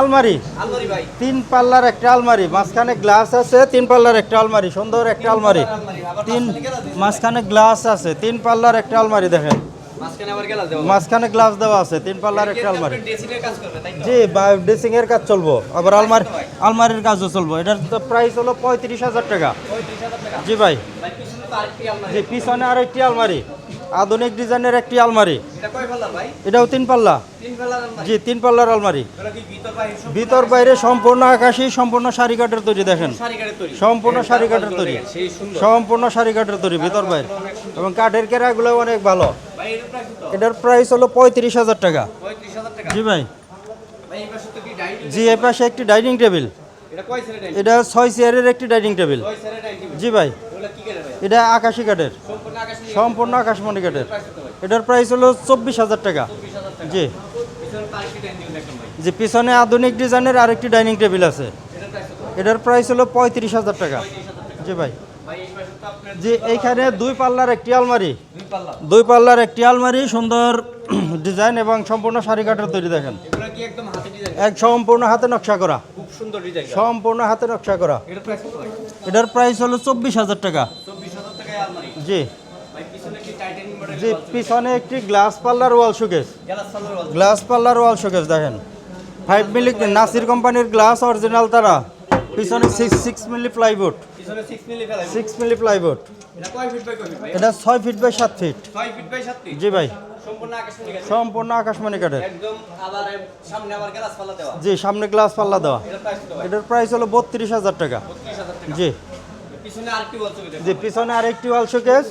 আলমারি। আলমারি ভাই। তিন পাল্লার একটা আলমারি মাঝখানে গ্লাস আছে তিন পাল্লার একটা আলমারি সুন্দর একটা আলমারি। তিন মাঝখানে গেলাস আছে তিন পাল্লার একটা আলমারি দেখেন। মাঝখানে গেলাস দেওয়া আছে তিন পাল্লার একটা আলমারি। জি ড্রেসিং এর কাজ চলবো। আবার আলমারি আলমারির কাজও চলবো। এটার তো প্রাইস হলো পঁয়ত্রিশ হাজার টাকা। জি ভাই। ভাই পিছনে আরেকটি আলমারি। আধুনিক ডিজাইনের একটি আলমারি। এটাও তিন পাল্লা। জি তিন পাল্লার আলমারি। ভিতর বাইরে সম্পূর্ণ আকাশি সম্পূর্ণ সারি কাঠের তৈরি দেখেন। শাড়ি সম্পূর্ণ সারি কাঠের তৈরি। সম্পূর্ণ সারি কাঠের তৈরি ভিতর বাইরে। এবং কাঠের কেরাগুলো অনেক ভালো। এটার প্রাইস হলো পঁয়ত্রিশ হাজার টাকা। জি ভাই। জি এ পাশে একটি ডাইনিং টেবিল এটা ছয় চেয়ারের একটি ডাইনিং টেবিল জি ভাই? এটা আকাশি কাঠের। সম্পূর্ণ আকাশমণি ভাই এটার প্রাইস হলো চব্বিশ হাজার টাকা। 24000 টাকা জি, পিছনে আধুনিক ডিজাইনের আরেকটি ডাইনিং টেবিল আছে। এটার প্রাইস হলো পঁয়ত্রিশ হাজার টাকা। জি ভাই। যে এইখানে দুই পাল্লার একটি আলমারি। দুই পাল্লার একটি আলমারি, সুন্দর ডিজাইন এবং সম্পূর্ণ শাড়ি কাঠের তৈরি, দেখেন। এক সম্পূর্ণ হাতে নকশা করা। সম্পূর্ণ হাতে নকশা করা। এটার প্রাইস হলো চব্বিশ হাজার টাকা। 24000 টাকায় আলমারি জি। জি পিছনে একটি গ্লাস পাল্লার ওয়াল শোকেস গ্লাস পাল্লার ওয়াল শোকেস দেখেন। ফাইভ মিলি নাসির কোম্পানির গ্লাস অরিজিনাল তারা। পিছনে সিক্স সিক্স মিলি প্লাইবোর্ড পিছনে 6 মিলি ফেলাই সিক্স মিলি প্লাইবোর্ড এটা ছয় ফিট বাই সাত ফিট 6 ফিট বাই 7 ফিট জি ভাই। সম্পূর্ণ আকাশমণি কাঠের। জি সামনে গ্লাস পাল্লা দেওয়া। এটার প্রাইস হলো বত্রিশ হাজার টাকা। জি। জি পিছনে আরেকটি ওয়াল শোকেস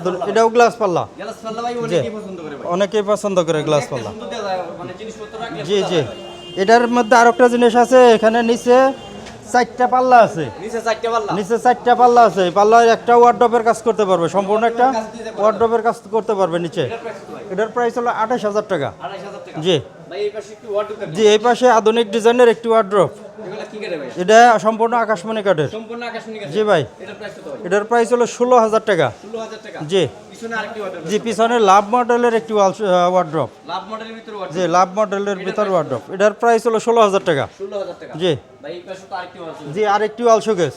পাল্লা এটাও গ্লাস পাল্লা। পাল্লা অনেকেই পছন্দ করে গ্লাস পাল্লা। মানে জি জি। এটার মধ্যে আরেকটা জিনিস আছে এখানে নিচে চারটা পাল্লা আছে। নিচে চারটে পাল্লা। পাল্লা আছে। এই পাল্লায় একটা ওয়ার্ড্রপের কাজ করতে পারবে সম্পূর্ণ একটা ওয়ার্ড্রপের কাজ করতে পারবে নিচে। এটার প্রাইস হলো আঠাশ হাজার টাকা। জি। একটু জি এই পাশে আধুনিক ডিজাইনের একটি ওয়ার্ড্রপ এটা সম্পূর্ণ আকাশমণি কাঠের। জি ভাই। এটার প্রাইস হলো ষোলো হাজার টাকা। জি। জি পিছনে লাভ মডেলের একটি ওয়ার্ড্রপ লাভ মডেলের জি লাভ মডেলের ভিতর ওয়ার্ড্রপ এটার প্রাইস হলো ষোলো হাজার টাকা। জি। জি আরেকটি ওয়াল শোকেস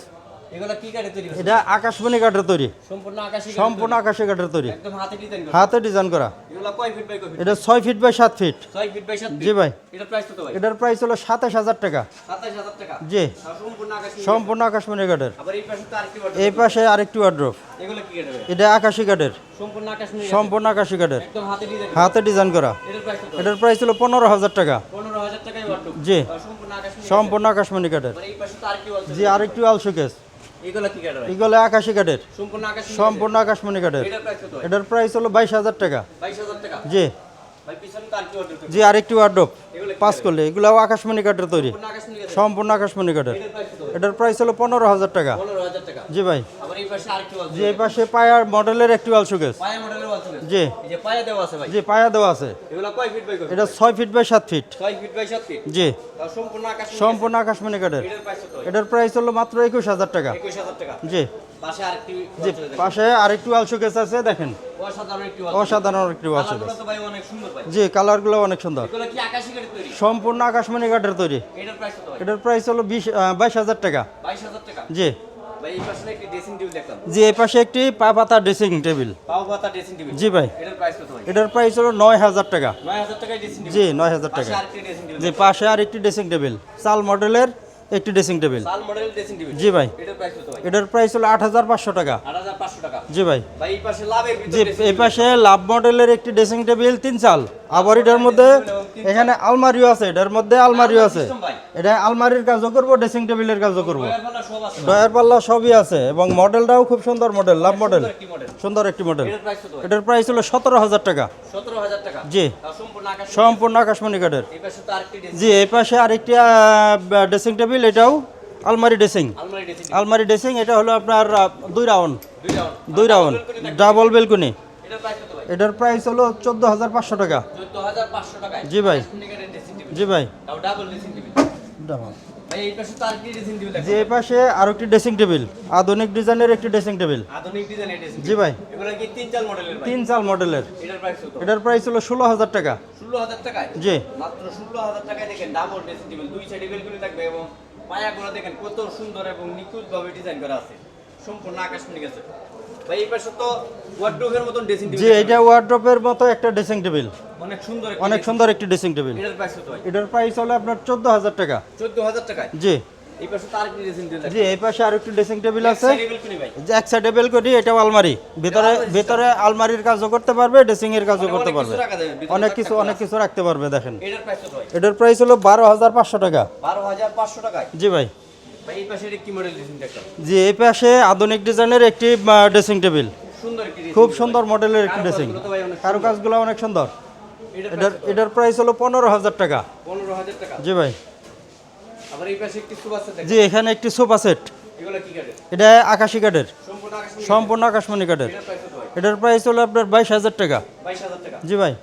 এগুলো কি কাটে তৈরি এটা আকাশমণি কাঠের তৈরি। সম্পূর্ণ আকাশী সম্পূর্ণ আকাশি কাঠের তৈরি। একদম হাতে ডিজাইন করা। হাতে ডিজাইন করা। এগুলো কয় ফিট বাই কয় ফিট এটা ছয় ফিট বাই সাত ফিট 6 ফিট বাই 7 জি ভাই। এটার প্রাইস কত ভাই? এটার প্রাইস হলো সাতাশ হাজার টাকা। 27000 টাকা? জি। সম্পূর্ণ আকাশী সম্পূর্ণ আকাশমণি কাঠের। আবার এই পাশে তো আরেকটি ওয়ার্ড এই পাশে আরেকটি ওয়ার্ড্রপ এগুলো কি কাটে এটা আকাশি কাঠের। সম্পূর্ণ আকাশ সম্পূর্ণ আকাশি কাঠের। একদম হাতে ডিজাইন হাতে ডিজাইন করা। এটার প্রাইস কত? এটার প্রাইস হলো পনেরো হাজার টাকা। 15000 টাকায় ওয়ার্ড জি। সম্পূর্ণ আকাশ আকাশমণি কাঠের। এই পাশে তো আরেকটি ওয়ার্ড জি আরেকটি ওয়াল শোকেস এগুলো কি কাটে ভাই? এগুলো আকাশি কাঠের। সম্পূর্ণ আকাশ সম্পূর্ণ আকাশমণি কাঠের। এটার প্রাইস হলো বাইশ হাজার টাকা। 22000 টাকা? জি। জি আরেকটি পাস করলে। এগুলাও আকাশমণি কাঠের তৈরি। সম্পূর্ণ আকাশমণি কাঠের। এটার প্রাইস হলো পনেরো হাজার টাকা। জি ভাই। জি এই পাশে পায়ার মডেলের একটি ওয়াল শোকেস পায়া মডেলের ওয়াল চলে জি। এই যে পায়া দেওয়া আছে ভাই। জি পায়া দেওয়া আছে। এগুলো কয় ফিট বাই কয় এটা feet by feet 6 feet by 7 feet জি। সম্পূর্ণ আকাশ সম্পূর্ণ আকাশমণি কাঠের। এটার প্রাইস হলো মাত্র টাকা। 21000 টাকা। জি। পাশে আরেকটি জি ওয়াল পাশে আরেকটি ওয়াল শোকেস আছে দেখেন। অসাধারণ একটি ওয়াল শোকেস জি কালারগুলো অনেক সুন্দর। সম্পূর্ণ আকাশমণি কাঠের তৈরি। এটার প্রাইস হলো বিশ বাইশ হাজার টাকা। 22000 টাকা। জি। জি এই পাশে একটি পা পাতা ড্রেসিং টেবিল জি ভাই। এটার প্রাইস হলো নয় হাজার টাকা। 9000 টাকায় ড্রেসিং টেবিল জি নয় হাজার টাকা। জি পাশে আর একটি ড্রেসিং টেবিল চাল মডেলের একটি ড্রেসিং টেবিল জি ভাই। এটার প্রাইস হলো আট হাজার পাঁচশো টাকা। 8500 টাকা জি ভাই। এই পাশে জি ভিতরে এই পাশে লাভ মডেলের একটি ড্রেসিং টেবিল তিন চাল। আবার এটার মধ্যে এখানে আলমারিও আছে এটার মধ্যে আলমারিও আছে। এটা আলমারির কাজও করব ড্রেসিং টেবিলের কাজও করব। ডয়ার পাল্লা সবই আছে এবং মডেলটাও খুব সুন্দর মডেল লাভ মডেল। সুন্দর একটি মডেল। এটার প্রাইস হলো সতেরো হাজার টাকা। জি। সম্পূর্ণ আকাশ আকাশমণি কাঠের। জি এই পাশে আরেকটি ড্রেসিং টেবিল এটাও আলমারি ড্রেসিং। আলমারি ড্রেসিং। এটা হলো আপনার দুই রাউন্ড। দুই রাউন্ড। Double balcony. এটার প্রাইস হলো চোদ্দ হাজার পাঁচশো টাকা। জি ভাই। জি ভাই। ডাবল। যে পাশে আরও একটি ড্রেসিং টেবিল আধুনিক ডিজাইনের একটি ড্রেসিং টেবিল জি ভাই। কি তিন চাল মডেলের তিন চাল মডেলের এটার প্রাইস হলো ষোলো হাজার টাকা। জি। মাত্র ষোলো হাজার টাকায় দেখেন ডাবল ড্রেসিং টেবিল দুই সাইডে বেলকুনি থাকবে এবং পায়াগুলো দেখেন কত সুন্দর এবং নিখুঁত ভাবে ডিজাইন করা আছে। সম্পূর্ণ আকাশমণি গেছে। ভাই এই পাশে তো ওয়ার্ড্রোবের মতন ড্রেসিং জি এটা ওয়ার্ড্রপের মতো একটা ড্রেসিং টেবিল অনেক সুন্দর অনেক সুন্দর একটি ড্রেসিং টেবিল এটার প্রাইস কত এটার প্রাইস হলো আপনার টাকা। জি। এই পাশে তো আরেকটি ড্রেসিং টেবিল জি এই পাশে ড্রেসিং টেবিল আছে। যে এক সাইডে বেলকনি এটাও আলমারি। ভিতরে ভিতরে আলমারির কাজও করতে পারবে ড্রেসিং এর কাজও করতে পারবে। অনেক কিছু অনেক কিছু রাখতে পারবে দেখেন। এটার প্রাইস কত এটার প্রাইস হলো বারো হাজার পাঁচশো টাকা। জি ভাই। জি এই পাশে আধুনিক ডিজাইনের একটি ড্রেসিং টেবিল খুব সুন্দর মডেলের একটি ড্রেসিং কারুকাজগুলো অনেক কারও কাজগুলো অনেক সুন্দর। এটার এটার প্রাইস হলো পনেরো হাজার টাকা। জি ভাই। জি এখানে একটি সোফা সেট এটা আকাশি কাঠের। সম্পূর্ণ আকাশমণি কাঠের। এটার প্রাইস হলো আপনার বাইশ হাজার টাকা। জি ভাই।